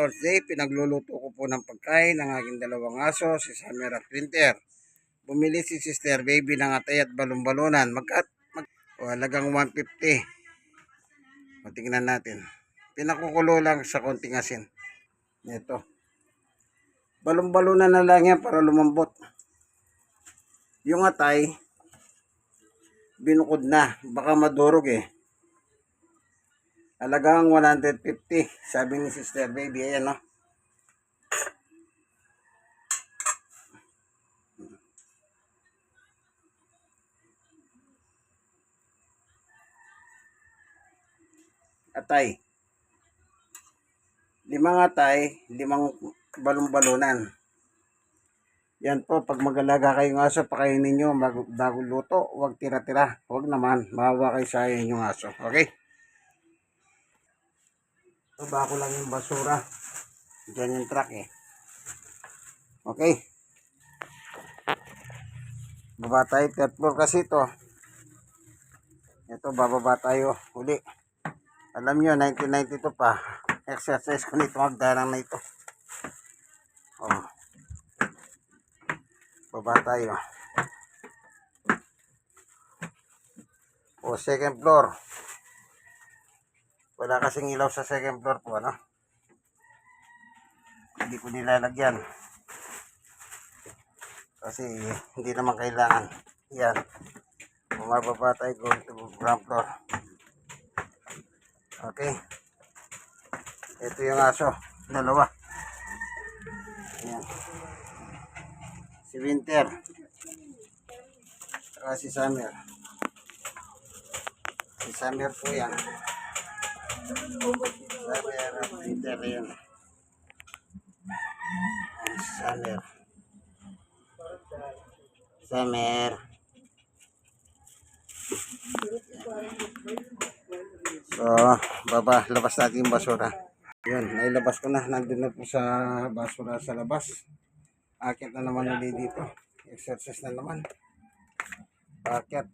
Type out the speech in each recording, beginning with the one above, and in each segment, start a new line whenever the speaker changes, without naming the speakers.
Thursday, pinagluluto ko po ng pagkain ng aking dalawang aso, si Summer at Winter. Bumili si Sister Baby ng atay at balon-balunan. Magkat, mag, o, halagang 150. O, tingnan natin. Pinakukulo lang sa konting asin. Ito. Balon-balunan na lang yan para lumambot. Yung atay, binukod na. Baka madurog eh. Alagang 150. Sabi ni Sister Baby. Ayan, no? Atay. Limang atay, limang balong-balunan. Yan po, pag magalaga kayong aso, pakainin nyo bago, bago luto. Huwag tira-tira. Huwag naman. Mahawa kayo sa inyong aso. Okay? Ito, bago lang yung basura. Diyan yung truck eh. Okay. Baba tayo. Third floor kasi ito. Ito, bababa tayo. Uli. Alam nyo, 1992 pa. Exercise ko nito. Magdarang na ito. Oh. Baba tayo. O, second floor. Wala kasing ilaw sa second floor po, ano? Hindi ko nilalagyan. Kasi hindi naman kailangan. Yan. Bumababa tayo going to ground floor. Okay. Ito yung aso. Dalawa. Ayan. Si Winter. Saka si Summer. Si Summer po yan. Yan. Summer. Summer. So, baba, labas natin yung basura. Yun, nailabas ko na. Nandun na po sa basura sa labas. Akit na naman ulit dito. Exercise na naman. Akit.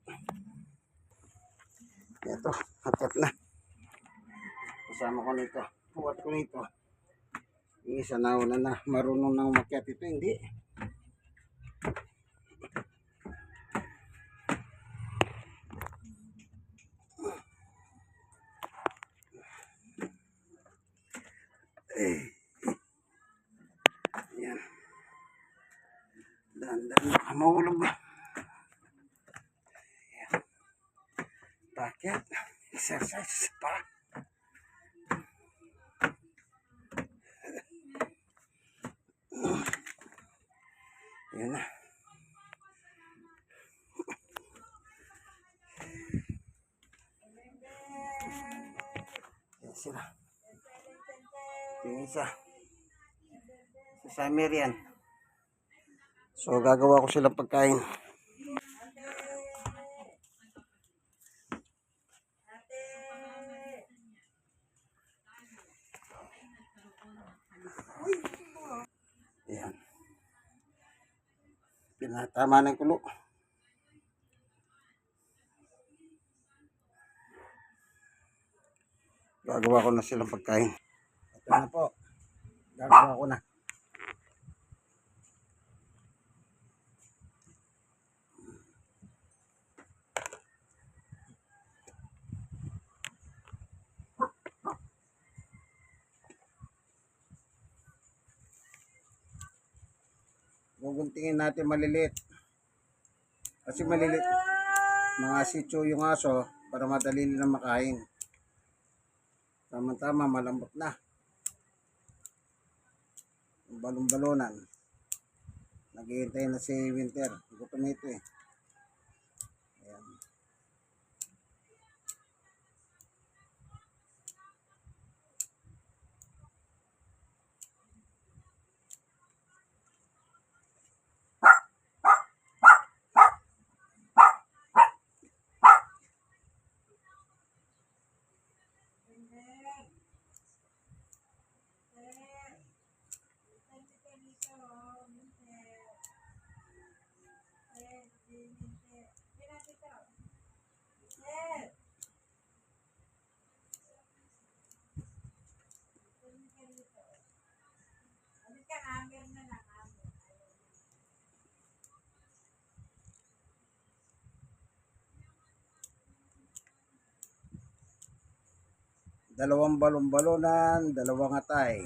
Ito, akit na. Kasama ko nito. Puwat ko nito. Yung isa na na. Marunong nang umakyat ito. Hindi. Eh. Yan. Dahan-dahan baka mahulog? Yan. Bakit? Exercise pa. Yan na. Sila. Yung isa. Samir yan. So, gagawa ko silang pagkain. Yan. Pinatama ng kulo. Gagawa ko na silang pagkain. Ito na po. Gagawa ko na. Guguntingin natin maliliit. Kasi maliliit. Mga sityo yung aso para madali nilang makain. Tama-tama, malambot na. Balong-balonan. Naghihintay na si Winter. Gutom na ito eh. Dalawang balon-balonan, dalawang atay.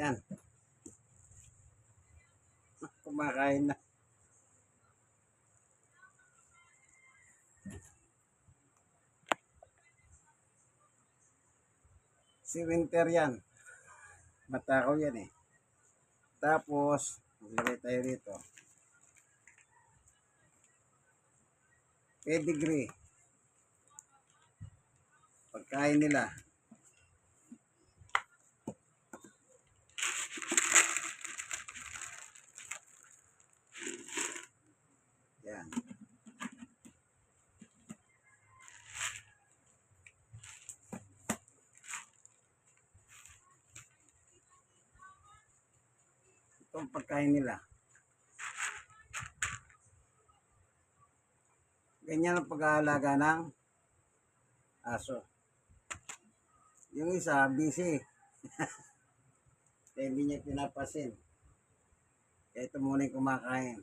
Ayan. Kumakain na. Si Winter yan. Matakaw yan eh. Tapos, maglagay tayo rito. Pedigree. Pagkain nila. Yan. Ito ang pagkain nila. Ganyan ang pag-aalaga ng aso. Yung isa, busy. Kaya hindi niya pinapasin. Kaya ito muna yung kumakain.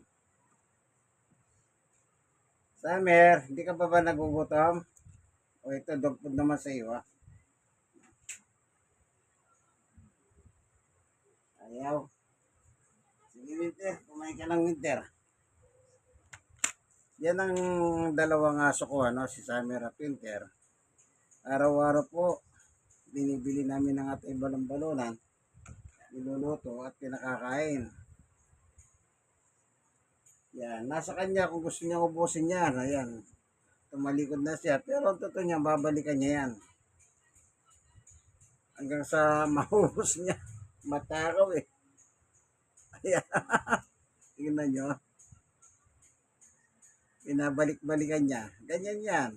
Summer, hindi ka pa ba nagugutom? O ito, dog food naman sa iyo, ah. Ayaw. Winter. Kumain ka ng Winter. Yan ang dalawang aso ko, ano, si Summer at Winter. Araw-araw po, binibili namin ng ating balon-balonan, niluluto at pinakakain. Yan, nasa kanya kung gusto niya ubusin yan. Ayan, tumalikod na siya. Pero ang totoo niya, babalikan niya yan. Hanggang sa mahubos niya. Matakaw eh. Ayan. Tingnan nyo. Pinabalik-balikan niya. Ganyan yan.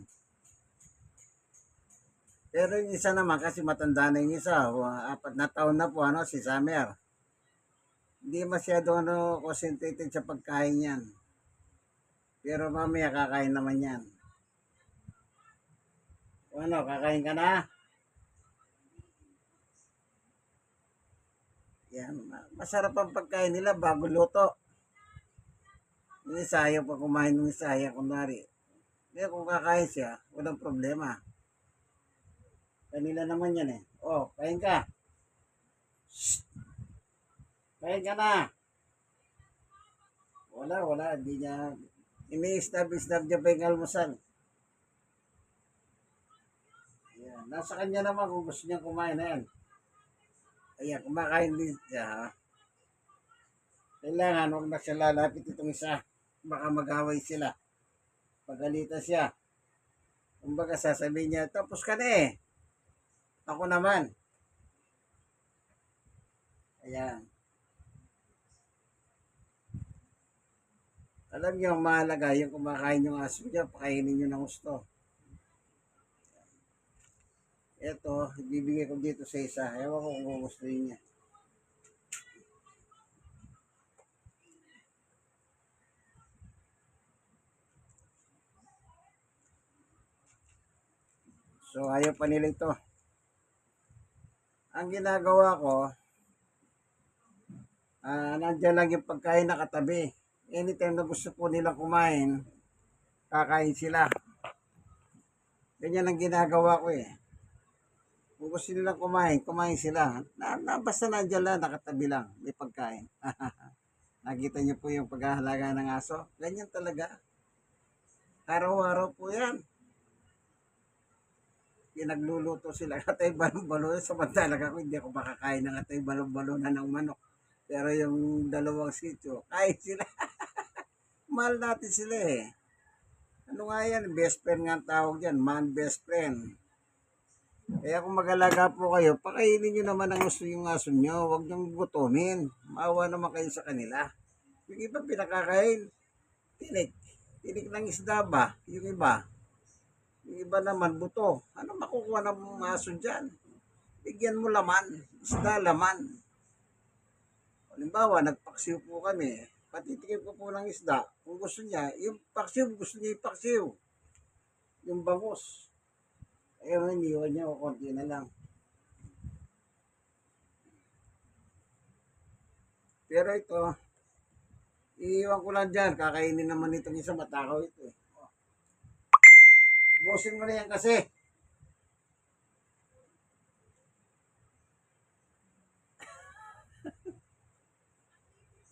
Pero yung isa naman, kasi matanda na yung isa, apat na taon na po, ano, si Summer. Hindi masyado ano, concentrated sa pagkain yan. Pero mamaya kakain naman yan. Ano, kakain ka na? Yan, ma- masarap ang pagkain nila bago luto. Yung isa ayaw pa kumain ng isa, ayaw kunwari. Kaya kung kakain siya, walang problema. Kanila naman yan eh. Oh, kain ka. Kain ka na. Wala, wala. Hindi niya, ini-stab-stab niya pa yung almusal. Ayan. Nasa kanya naman kung gusto niya kumain na yan. Ayan, kumakain din siya. ha. Kailangan, huwag na siya lalapit itong isa. Baka mag-away sila. Pagalitan siya. Kumbaga sasabihin niya, tapos ka na eh. Ako naman. Ayan. Alam niyo, mahalaga, yung kumakain yung aso niya, pakainin niyo ng gusto. Ito, ibibigay ko dito sa isa. Ewan ko kung gugustuhin niya. So, ayaw pa nila ito. Ang ginagawa ko, ah nandiyan lang yung pagkain nakatabi. Anytime na gusto po nilang kumain, kakain sila. Ganyan ang ginagawa ko eh. Kung gusto nilang kumain, kumain sila. Na, na, basta nandiyan lang, nakatabi lang. May pagkain. Nakita niyo po yung paghahalaga ng aso? Ganyan talaga. Araw-araw po yan. Pinagluluto sila. Atay balon-balon. Samantalang ako, hindi ako makakain ng atay balon-balonan ng manok. Pero yung dalawang sityo, kain sila. Mahal natin sila eh. Ano nga yan? Best friend nga ang tawag yan. Man best friend. Kaya kung mag-alaga po kayo, pakainin nyo naman ang gusto yung aso nyo. Huwag nyo gutumin. Maawa naman kayo sa kanila. Yung iba pinakakain. Tinik. Tinik ng isda ba? Yung iba. Yung iba naman buto. Ano makukuha ng aso dyan? Bigyan mo laman. Isda laman. Halimbawa, nagpaksiw po kami. Patitikim ko po ng isda. Kung gusto niya, yung paksiw, gusto niya yung paksiw. Yung bangus. Ayun, iniwan niya konti na lang. Pero ito, iiwan ko lang dyan. Kakainin naman itong isa matakaw ito eh. Busin mo na yan kasi.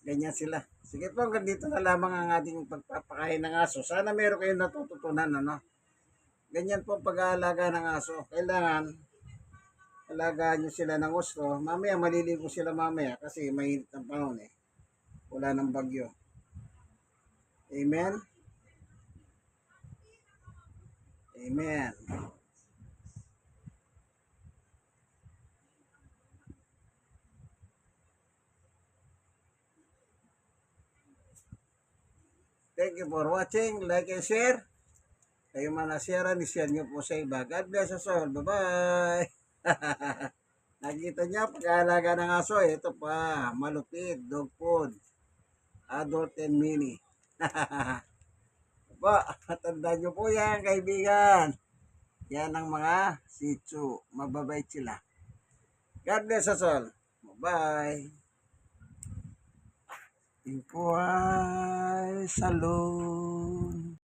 Ganyan sila. Sige po, hanggang na lamang ang ating pagpapakain ng aso. Sana meron kayong natututunan, ano? Ganyan po pag-aalaga ng aso. Kailangan, alagaan nyo sila ng gusto. Mamaya, maliligo sila mamaya kasi mainit ang panahon eh. Wala ng bagyo. Amen? Amen. Thank you for watching. Like and share. Kayo man nasira, ni-share nyo po sa iba. God bless us all. Bye-bye. Nakita niya, pag-aalaga ng aso, ito pa, malupit, dog food, adult and mini. ba, tandaan nyo po yan, kaibigan. Yan ang mga sitsu. Mababait sila. God bless us all. Bye-bye. Inquay Salon.